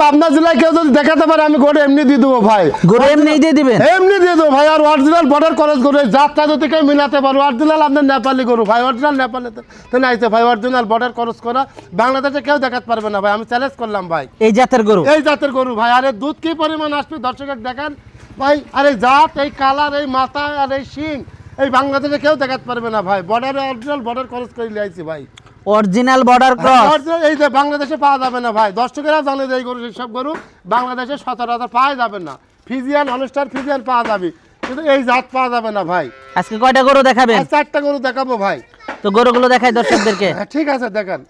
পাবনা জেলায় কেউ যদি দেখাতে পারে আমি গরু এমনি দিয়ে দেবো ভাই। গরু এমনি দিয়ে দিবেন? এমনি দিয়ে দেবো ভাই আর অরিজিনাল বর্ডার কলেজ গরু এই যাত্রা যদি কেউ মিলাতে পারো অরিজিনাল আপনার নেপালি গরু ভাই অরিজিনাল নেপালে তো নাইছে ভাই অরিজিনাল বর্ডার করা। বাংলাদেশে কেউ দেখাতে পারবে না ভাই আমি চ্যালেঞ্জ করলাম ভাই। এই জাতের গরু? এই জাতের গরু ভাই আরে দুধ কি পরিমাণ আসবে দর্শকের দেখেন? ভাই আরে জাত এই কালার এই মাথা আর এই শিং এই বাংলাদেশে কেউ দেখাতে পারবে না ভাই। বর্ডারে অরিজিনাল বর্ডার খরচ করে লিয়েছি ভাই। অরিজিনাল বর্ডার ক্রস এই যে বাংলাদেশে পাওয়া যাবে না ভাই। দশ টাকা জানলে এই গরু সব গরু বাংলাদেশে সচরাচর পাওয়া যাবে না। ফিজিয়ান অনুষ্ঠান ফিজিয়ান পাওয়া যাবে। কিন্তু এই জাত পাওয়া যাবে না ভাই। আজকে কয়টা গরু দেখাবেন? চারটা গরু দেখাবো ভাই। তো গরুগুলো দেখাই দর্শকদেরকে। হ্যাঁ, ঠিক আছে দেখেন।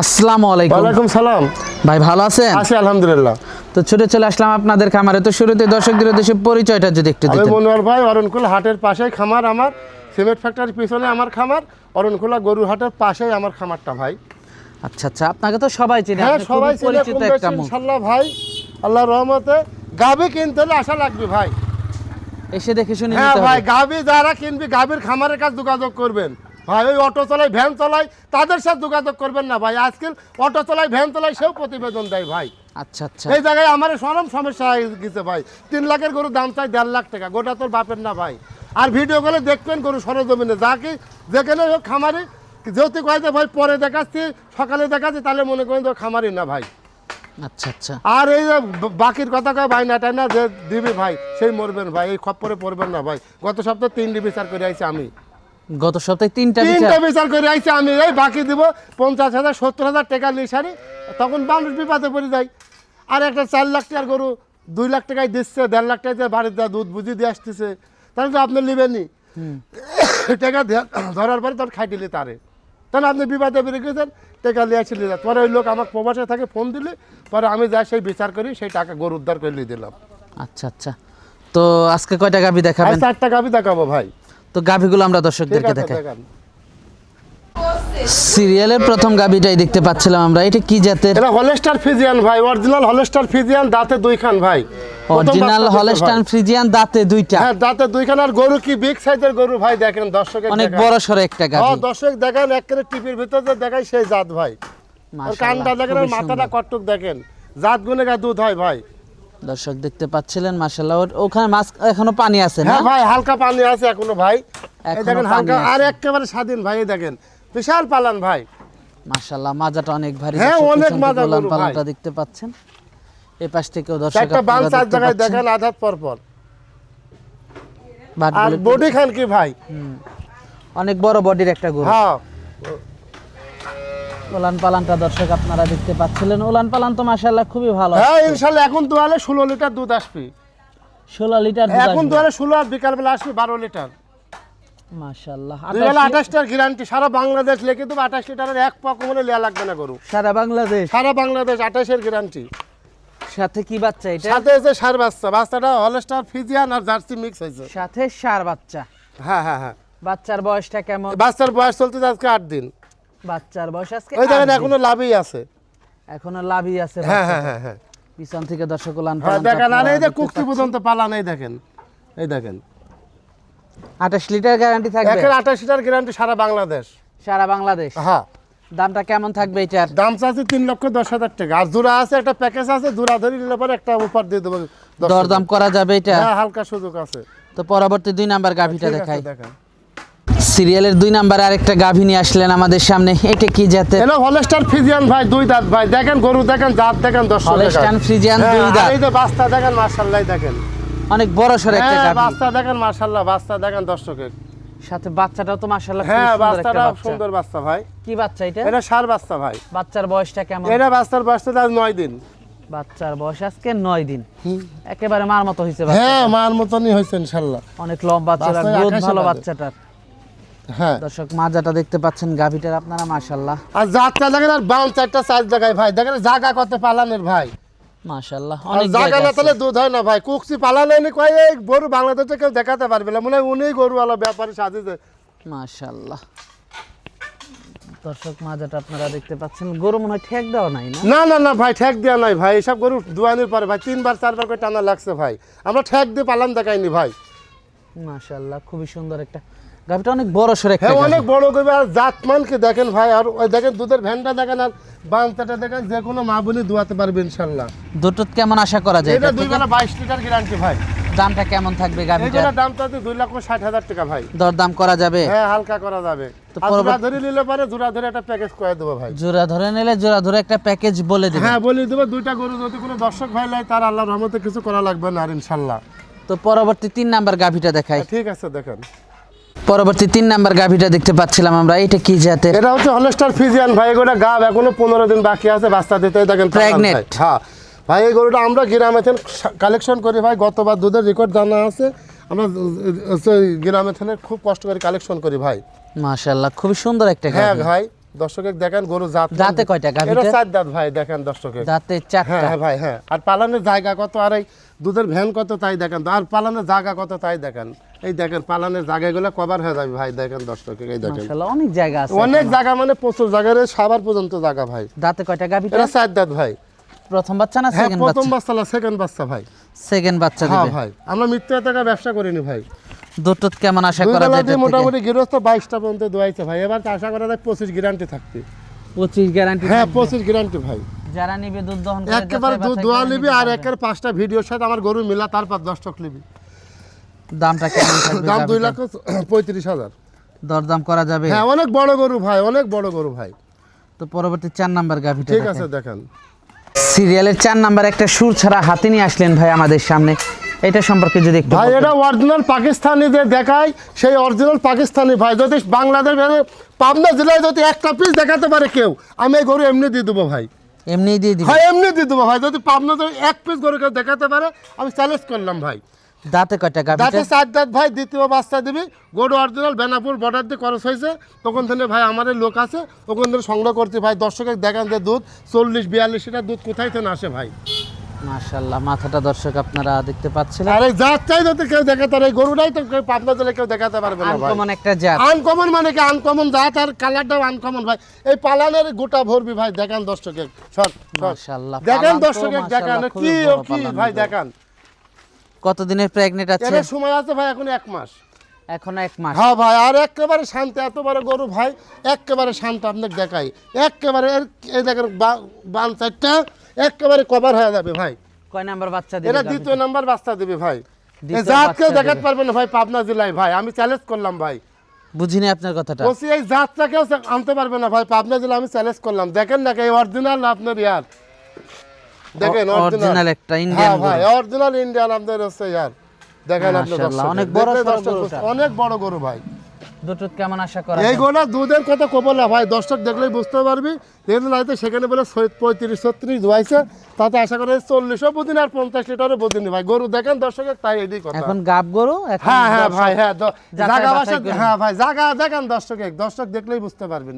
আসসালামু আলাইকুম। ওয়ালাইকুম সালাম। ভাই ভালো আছেন? আছি আলহামদুলিল্লাহ। তো ছুটে চলে আসলাম আপনাদের খামারে। তো শুরুতে দর্শকদের উদ্দেশ্যে পরিচয়টা যদি একটু আমি দিতেন। মনোয়ার ভাই অরণকুল হাটের পাশেই খামার আমার। সিমেন্ট ফ্যাক্টরির পিছনে আমার খামার অরণকুলা গরু হাটের পাশেই আমার খামারটা ভাই। আচ্ছা আচ্ছা আপনাকে তো সবাই চেনে। হ্যাঁ সবাই পরিচিত একটা মুখ। ইনশাল্লাহ ভাই আল্লাহ রহমতে গাবি কিনতে হলে আশা লাগবে ভাই। এসে দেখে শুনে হ্যাঁ ভাই গাবি যারা কিনবি গাবির খামারের কাছে যোগাযোগ করবেন। ভাই ওই অটো চালাই ভ্যান চালাই তাদের সাথে যোগাযোগ করবেন না ভাই। আজকাল অটো চালাই ভ্যান চালাই সেও প্রতিবেদন দেয় ভাই। আচ্ছা আচ্ছা। এই জায়গায় আমার সরম সমস্যা হয়ে গেছে ভাই। তিন লাখের গরু দাম চাই দেড় লাখ টাকা। গোটা তোর বাপের না ভাই। আর ভিডিও করে দেখবেন গরু সরজমিনে। যা কি যেখানে হোক খামারি যেহেতু কয়েছে ভাই পরে দেখাচ্ছি সকালে দেখাচ্ছি তাহলে মনে করেন তো খামারি না ভাই। আচ্ছা আচ্ছা। আর এই যে বাকির কথা কয় ভাই নাটাই না যে দিবি ভাই সেই মরবেন ভাই এই খপ্পরে পড়বেন না ভাই। গত সপ্তাহে তিন ডিবি চার করে আইছি আমি। গত সপ্তাহে তিনটা তিনটা বিচার করে আইছি আমি এই বাকি দিব পঞ্চাশ হাজার সত্তর হাজার টাকা লিসারি তখন মানুষ বিপাতে পড়ে যায়। আর একটা চার লাখ টাকার গরু দুই লাখ টাকায় দিচ্ছে দেড় লাখ টাকায় দিয়ে বাড়িতে দুধ বুঝিয়ে দিয়ে আসতেছে তাহলে তো আপনি নেবেনই টাকা ধরার পরে তখন খাইটিলি তারে। তাহলে আপনি বিবাদে বেরিয়ে গেছেন টাকা নিয়ে আসলে পরে ওই লোক আমার প্রবাসে থাকে ফোন দিলে পরে আমি যাই সেই বিচার করি সেই টাকা গরু উদ্ধার করে নিয়ে দিলাম। আচ্ছা আচ্ছা। তো আজকে কয়টা গাভি আর দেখাবেন? চার টাকা আমি দেখাবো ভাই। তো গাভিগুলো আমরা দর্শকদেরকে দেখাই। সিরিয়ালের প্রথম গাভিটাই দেখতে পাচ্ছিলাম আমরা। এটা কি জাতের? এটা হলেস্টার ফিজিয়ান ভাই অরিজিনাল হলস্টার ফিজিয়ান দাঁতে দুই খান ভাই অরিজিনাল হলস্টাইন ফ্রিজিয়ান দাঁতে দুইটা। হ্যাঁ দাঁতে দুইখান আর গরু কি বিগ সাইজের গরু ভাই? দেখেন দর্শকের অনেক বড় সড়ো একটা হ্যাঁ দর্শক দেখেন একেবারে টিপির ভিতর যে দেখাই সেই জাত ভাই। আর কানটা দেখেন আর মাথাটা। কটুক দেখেন। জাত গুনে গা দুধ হয় ভাই। দর্শক দেখতে পাচ্ছিলেন মাশাআল্লাহ। ওখানে মাছ এখনও পানি আছে না? হ্যাঁ ভাই হালকা পানি আছে এখনও ভাই। এই দেখেন হালকা আর একেবারে স্বাধীন ভাই দেখেন। বিশাল পালান ভাই। মাশাআল্লাহ মাজাটা অনেক ভারী হ্যাঁ, অনেক মাজা পালানটা দেখতে পাচ্ছেন। এই পাশ থেকেও দর্শক চারটা বান চার জায়গায় দেখেন আধাত পর পর আর বডি খান কি ভাই? অনেক বড় বডির একটা গরু। হ্যাঁ। পালানটা দর্শক আপনারা দেখতে পাচ্ছিলেন। পালান তো মাশাআল্লাহ খুবই ভালো। হ্যাঁ এখন লিটার দুধ আসবে। লিটার এখন আর আসবে লিটার। মাশাআল্লাহ। গ্যারান্টি সারা বাংলাদেশ লেখে দেবো আঠাশ লিটারের এক মনে লেয়া লাগবে না গরু। সারা বাংলাদেশ? সারা বাংলাদেশ গ্যারান্টি সাথে কি বাচ্চা এটা? সাথে সার বাচ্চা বাচ্চাটা হলস্টার ফিজিয়ান আর জার্সি মিক্স হয়েছে। সাথে সার বাচ্চা। হ্যাঁ হ্যাঁ হ্যাঁ। বাচ্চার বয়সটা কেমন? বাচ্চার বয়স চলতে আজকে আট দিন। বাচ্চার বয়স আজকে ওই দেখেন এখনও লাভই আছে। এখনও লাভই আছে হ্যাঁ হ্যাঁ হ্যাঁ হ্যাঁ। পিছন থেকে দর্শক উলান হ্যাঁ দেখেন আর এই যে পর্যন্ত দেখেন এই দেখেন। 28 লিটার গ্যারান্টি থাকবে? একের আঠাশ লিটার গ্যারান্টি সারা বাংলাদেশ। সারা বাংলাদেশ? হ্যাঁ। দামটা কেমন থাকবে এটার? দাম চাচ্ছে তিন লক্ষ দশ হাজার টাকা। আর জোড়া আছে একটা প্যাকেজ আছে জোড়া ধরে নিলে পরে একটা উপর দিয়ে দেবো দরদাম করা যাবে এটা? হ্যাঁ হালকা সুযোগ আছে। তো পরবর্তী দুই নাম্বার গাভিটা ঠিক আছে, দেখাই। দেখেন। সিরিয়ালের দুই নাম্বার আরেকটা গাভি নিয়ে আসলেন আমাদের সামনে। এটা কি জাতের? এলো হলস্টার ফিজিয়ান ভাই দুই দাঁত ভাই। দেখেন গরু দেখেন জাত দেখেন দশ হলস্টাইন ফ্রিজিয়ান দুই দাঁত। এই যে বাস্তা দেখেন মার্শাল্লাহ দেখেন। অনেক বড় সর একটা হ্যাঁ বাস্তা দেখেন মার্শাল্লাহ বাস্তা দেখেন দর্শকের। সাথে বাচ্চাটাও তো মাশাআল্লাহ হ্যাঁ সুন্দর বাস্তাটা বাচ্চা। সুন্দর বাস্তা ভাই। কি বাচ্চা এটা? এটা সার বাস্তা ভাই। বাচ্চার বয়সটা কেমন? এটা বাস্তার বয়সটা আজ নয় দিন। বাচ্চার বয়স আজকে নয় দিন। একেবারে মার মতো হয়েছে বাচ্চা। হ্যাঁ মার মতনই হয়েছে ইনশাল্লাহ অনেক লম্বা চড়া বাচ্চা গ্রোথ ভালো বাঁধে। বাচ্চাটার। হ্যাঁ। দর্শক মাজাটা দেখতে পাচ্ছেন গাভিটার আপনারা মাশাল্লাহ আর যাত্রা দেখেন আর বাউন চারটা চার জায়গায় ভাই। দেখেন জায়গা কত পালানের ভাই। মাশাল্লাহ অনেক জায়গা না তাহলে দুধ হয় না ভাই। কুকসি পালালে কয় এই গরু বাংলাদেশে কেউ দেখাতে পারবে না। মনে হয় গরুওয়ালা ব্যাপারী সাজিয়েছে। মাশাল্লাহ দর্শক মাজাটা আপনারা দেখতে পাচ্ছেন। গরু মনে হয় ঠেক দেওয়া নাই না? না না না ভাই ঠেক দেওয়া নাই ভাই। এসব গরু দুয়ানির পরে ভাই তিনবার চারবার করে টানা লাগছে ভাই। আমরা ঠেক দিয়ে পালান দেখাইনি ভাই। মাশাল্লাহ খুবই সুন্দর একটা গাভিটা অনেক বড় সরে হ্যাঁ অনেক বড় করবে আর জাতমানকে দেখেন ভাই আর ওই দেখেন দুধের ভ্যানটা দেখেন আর বান্তাটা দেখেন যে কোনো মা বলি দুয়াতে পারবে ইনশাল্লাহ। দুটোত কেমন আশা করা যায় এটা দুই বেলা বাইশ লিটার গ্যারান্টি ভাই। দামটা কেমন থাকবে গাভিটার? এইগুলোর দাম তো দুই লক্ষ ষাট হাজার টাকা ভাই। দরদাম করা যাবে? হ্যাঁ হালকা করা যাবে। তো জোড়া ধরে নিলে পরে জোড়া ধরে একটা প্যাকেজ করে দেবো ভাই। জোড়া ধরে নিলে জোড়া ধরে একটা প্যাকেজ বলে দেবে। হ্যাঁ বলি দেবো দুইটা গরু যদি কোনো দর্শক ভাই লাই তার আল্লাহ রহমতে কিছু করা লাগবে না আর ইনশাল্লাহ। তো পরবর্তী তিন নাম্বার গাভিটা দেখাই। ঠিক আছে দেখেন। পরবর্তী তিন নাম্বার গাভিটা দেখতে পাচ্ছিলাম আমরা। এটা কি জাতের? এটা হচ্ছে হলস্টার ফিজিয়ান। ভাই এগুলো গাব এখনও পনেরো দিন বাকি আছে বাচ্চা দিতে দেখেন? ভাই। হ্যাঁ। ভাই এই গরুটা আমরা গ্রামে কালেকশন করি ভাই গতবার দুধের রেকর্ড জানা আছে। আমরা গ্রামে থেকে খুব কষ্ট করে কালেকশন করি ভাই। মাশাল্লাহ খুবই সুন্দর একটা হ্যাঁ ভাই দর্শকের দেখেন গরু জাত। দাঁতে কয়টা গাভীটার? এটা চার দাঁত ভাই দেখেন দর্শকের। দাঁতে হ্যাঁ চারটা হ্যাঁ ভাই হ্যাঁ। আর পালানের জায়গা কত আর এই দুধের ভ্যান কত তাই দেখেন। আর পালানের জায়গা কত তাই দেখেন। এই দেখেন পালানের জায়গাগুলো কভার হয়ে যাবে ভাই দেখেন দর্শকের এই দেখেন। অনেক জায়গা আছে অনেক জায়গা মানে প্রচুর জায়গার সাবার পর্যন্ত জায়গা ভাই। দাঁতে কয়টা গাভিটা এটা চার দাঁত ভাই। প্রথম বাচ্চা না হ্যাঁ সেকেন্ড প্রথম বাচ্চা? বাচ্চা সেকেন্ড বাচ্চা ভাই। সেকেন্ড বাচ্চা হ্যাঁ দিবে। ভাই আমরা টাকা ব্যবসা করিনি ভাই। দুটোত কেমন আশা করা যায় এটা? মোটামুটি গৃহস্থ বাইশটা পর্যন্ত দোয়াইছে ভাই এবার তো আশা করা যায় পঁচিশ গ্যারান্টি থাকবে। পঁচিশ গ্যারান্টি হ্যাঁ পঁচিশ গ্যারান্টি ভাই। যারা নিবে দুধ দহন করে একেবারে দুধ দোয়া নিবি আর। একের পাঁচটা ভিডিওর সাথে আমার গরু মিলা তারপর দশ টক নিবি। দামটা কেমন থাকবে দাম দুই? লাখ পঁয়ত্রিশ হাজার। দরদাম করা যাবে? হ্যাঁ অনেক বড় গরু ভাই অনেক বড় গরু ভাই। তো পরবর্তী চার নাম্বার গাভিটা ঠিক আছে দেখেন। সিরিয়ালের চার নাম্বার একটা সুর ছাড়া হাতে নিয়ে আসলেন ভাই আমাদের সামনে। এটা সম্পর্কে যদি একটু ভাই এটা অরিজিনাল পাকিস্তানি যে দেখায় সেই অরিজিনাল পাকিস্তানি ভাই। যদি বাংলাদেশ পাবনা জেলায় যদি একটা পিস দেখাতে পারে কেউ আমি এই গরু এমনি দিয়ে দেবো ভাই। এমনি দিয়ে দিবেন ভাই এমনি দিয়ে দেবো ভাই। যদি পাবনা যদি এক পিস গরু কেউ দেখাতে পারে আমি চ্যালেঞ্জ করলাম ভাই। দাঁতে কয়টা গাভিটা দাঁতে চার দাঁত ভাই দ্বিতীয় বাচ্চা দিবি। গরু অরিজিনাল বেনাপুর বর্ডার দিয়ে খরচ হয়েছে। তখন থেকে ভাই আমাদের লোক আছে ওখান থেকে সংগ্রহ করছি ভাই। দর্শকের দেখান যে দুধ চল্লিশ বিয়াল্লিশ লিটার দুধ কোথায় থেকে আসে ভাই? মাশাল্লাহ মাথাটা দর্শক আপনারা দেখতে পাচ্ছিলেন। আর জাত চাই যদি কেউ দেখাতে পারে এই গরুটাই তো কেউ পাবনা জেলে কেউ দেখাতে পারবে না ভাই। আনকমন একটা জাত। আনকমন মানে কি? আনকমন জাত আর কালারটাও আনকমন ভাই। এই পালানের গোটা ভরবি ভাই দেখান দর্শকে সর। মাশাল্লাহ দেখান দর্শকে দেখান। কি ও কি ভাই দেখান। কতদিনের প্রেগনেন্ট আছে এর সময় আছে ভাই এখন এক মাস। এখনও এক মাস। হ্যাঁ ভাই আর একেবারে শান্ত এত বড় গরু ভাই একেবারে শান্ত আপনাকে দেখাই। একেবারে এই দেখেন বান চারটা একেবারে কভার হয়ে যাবে ভাই। কয় নাম্বার বাচ্চা দিবে এটা দ্বিতীয় নাম্বার বাচ্চা দিবে ভাই। জাত কেউ দেখাতে দিবে। পারবে না ভাই পাবনা জেলায় ভাই। আমি চ্যালেঞ্জ করলাম ভাই। বুঝিনি আপনার কথাটা। বলছি এই জাতটা কেউ আনতে পারবে না ভাই পাবনা জেলা আমি চ্যালেঞ্জ করলাম। দেখেন না এই অরিজিনাল আপনার ইয়ার? দেখেন অরিজিনাল একটা হ্যাঁ ভাই অরিজিনাল ইন্ডিয়ান আপনাদের হচ্ছে ইয়ার। দেখেন অনেক বড়। অনেক বড় গরু ভাই। কেমন আশা করা এই? গোলা দুধের কথা কবল না ভাই দেখলেই বুঝতে পারবি। সেখানে বলে ছয়- পঁয়ত্রিশ ছত্রিশ ধোয়াইছে তাতে আশা করে চল্লিশও বুদিন আর পঞ্চাশ লিটারও বুদিন ভাই গরু দেখেন দর্শকের তাই কথা। এখন গাব গরু হ্যাঁ হ্যাঁ ভাই হ্যাঁ জাগা বাসা হ্যাঁ ভাই জাগা দেখেন দর্শক দর্শক দেখলেই বুঝতে পারবেন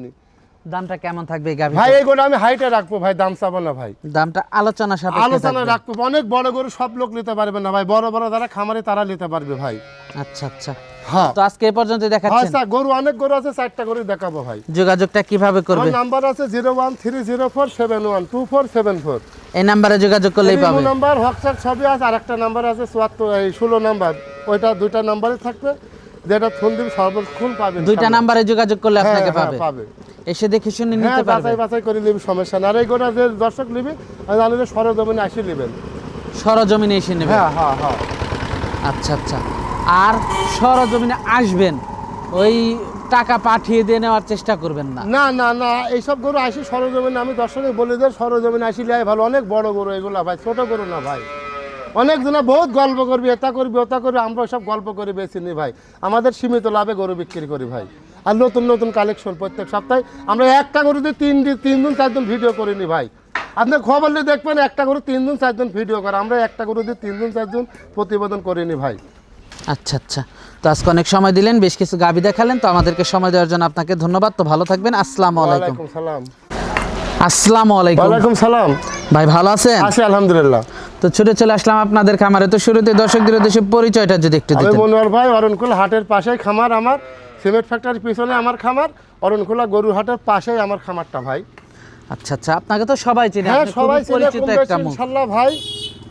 দামটা কেমন থাকবে এই ভাই এই গরু আমি হাইটে রাখব ভাই দাম চাবো না ভাই। দামটা আলোচনা সাপেক্ষে আলোচনা রাখব অনেক বড় গরু সব লোক নিতে পারবে না ভাই বড় বড় যারা খামারে তারা নিতে পারবে ভাই। আচ্ছা আচ্ছা। হ্যাঁ। তো আজকে এই পর্যন্ত হ্যাঁ দেখাচ্ছেন? স্যার গরু অনেক গরু আছে চারটা গরু দেখাবো ভাই। যোগাযোগটা কীভাবে আমার করবে নাম্বার আছে zero one three zero four seven one two four seven four. এই নাম্বারে যোগাযোগ করলেই পাবে এই নাম্বার হোয়াটসঅ্যাপ সবই আছে আর একটা নাম্বার আছে চুয়াত্তর এই ষোলো নাম্বার ওইটা দুইটা নাম্বারই থাকবে যেটা ফোন দিবি সর্বক্ষণ পাবেন দুইটা নাম্বারে যোগাযোগ করলে হ্যাঁ, আপনাকে হ্যাঁ, পাবে। পাবে। এসে দেখে শুনে হ্যাঁ নিতে পারবে। বাছাই বাছাই করে নিবি সমস্যা না আর এই গোটা যে দর্শক নিবি আমি জানি সরজমিনে আসি নেবেন। সরজমিনে এসে নেবে হ্যাঁ হ্যাঁ হ্যাঁ। আচ্ছা আচ্ছা। আর সরজমিনে আসবেন ওই টাকা পাঠিয়ে দিয়ে নেওয়ার চেষ্টা করবেন না? না না না এইসব গরু আসি সরজমিনে আমি দর্শকে বলে দেয় সরজমিনে আসিলে আয় ভালো। অনেক বড় গরু এগুলা ভাই ছোট গরু না ভাই। অনেক জনা বহুত গল্প করবি এটা করবি ওটা করবি আমরা সব গল্প করে বেছে নি ভাই। আমাদের সীমিত লাভে গরু বিক্রি করি ভাই। আর নতুন নতুন কালেকশন প্রত্যেক সপ্তাহে। আমরা একটা তিন দিন তিন দিন চার দিন ভিডিও করিনি ভাই। আপনি খবর নিয়ে দেখবেন একটা করে তিনজন চারজন ভিডিও করে। আমরা একটা করে দিয়ে তিনজন চারজন প্রতিবেদন করিনি ভাই। আচ্ছা আচ্ছা। তো আজকে অনেক সময় দিলেন বেশ কিছু গাবি দেখালেন। তো আমাদেরকে সময় দেওয়ার জন্য আপনাকে ধন্যবাদ। তো ভালো থাকবেন। আসসালামু আলাইকুম। সালাম। আসসালামু আলাইকুম। ওয়ালাইকুম সালাম। ভাই ভালো আছেন? আছি আলহামদুলিল্লাহ। তো ছুটে চলে আসলাম আপনাদের খামারে। তো শুরুতে দর্শকদের উদ্দেশ্যে পরিচয়টা যদি একটু দিতেন। মনোয়ার ভাই অরণকুল হাটের পাশেই খামার আমার। সিমেন্ট ফ্যাক্টরির পিছনে আমার খামার অরণকুলা গরুর হাটের পাশেই আমার খামারটা ভাই। আচ্ছা আচ্ছা আপনাকে তো সবাই চিনে হ্যাঁ সবাই পরিচিত একটা ইনশাল্লাহ ভাই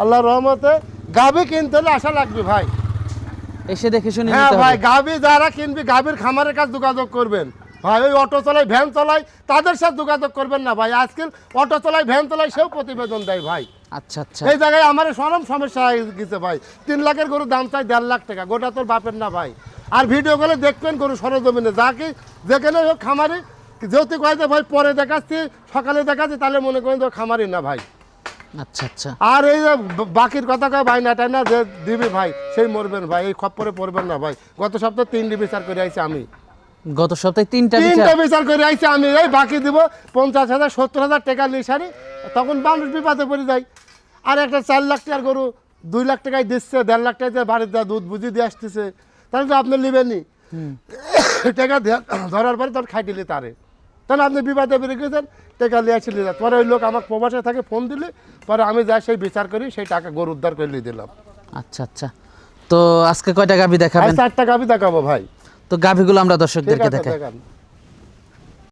আল্লাহর রহমতে গাভি কিনতে হলে আশা লাগবে ভাই। এসে দেখে শুনে হ্যাঁ ভাই গাভি যারা কিনবি গাভির খামারের কাছে যোগাযোগ করবেন। ভাই ওই অটো চালাই ভ্যান চালাই তাদের সাথে যোগাযোগ করবেন না ভাই। আজকাল অটো চালাই ভ্যান চালাই সেও প্রতিবেদন দেয় ভাই। আচ্ছা আচ্ছা। এই জায়গায় আমার সরম সমস্যা হয়ে গেছে ভাই। তিন লাখের গরুর দাম চাই দেড় লাখ টাকা। গোটা তোর বাপের না ভাই। আর ভিডিও করে দেখবেন গরু সরজমিনে। যা কি যেখানে হোক খামারি যেহেতু কয়েছে ভাই পরে দেখাচ্ছি সকালে দেখাচ্ছি তাহলে মনে করেন তো খামারি না ভাই। আচ্ছা আচ্ছা। আর এই যে বাকির কথা কয় ভাই না না যে দিবি ভাই সেই মরবেন ভাই এই খপ্পরে পড়বেন না ভাই। গত সপ্তাহে তিন ডিবি বিচার করে আইছি আমি। গত সপ্তাহে তিনটা তিনটা বিচার। করে আইছি আমি এই বাকি দিব পঞ্চাশ হাজার সত্তর হাজার টাকা লিসারি তখন মানুষ বিপাতে পড়ে যায়। আর একটা চার লাখ টাকার গরু দুই লাখ টাকায় দিচ্ছে দেড় লাখ টাকায় বাড়িতে দুধ বুঝি দিয়ে আসতেছে। তাহলে তো আপনি নেবেননি টাকা ধরার পরে তখন খাইটিলি তারে। তাহলে আপনি বিবাদে বেরিয়ে গেছেন টাকা নিয়ে আসলে পরে ওই লোক আমার প্রবাসে থাকে ফোন দিলে পরে আমি যাই সেই বিচার করি সেই টাকা গরু উদ্ধার করে নিয়ে দিলাম। আচ্ছা আচ্ছা। তো আজকে কয়টা গাভি দেখাবেন? চারটা গাভি দেখাবো ভাই। তো গাভিগুলো আমরা দর্শকদেরকে দেখাই।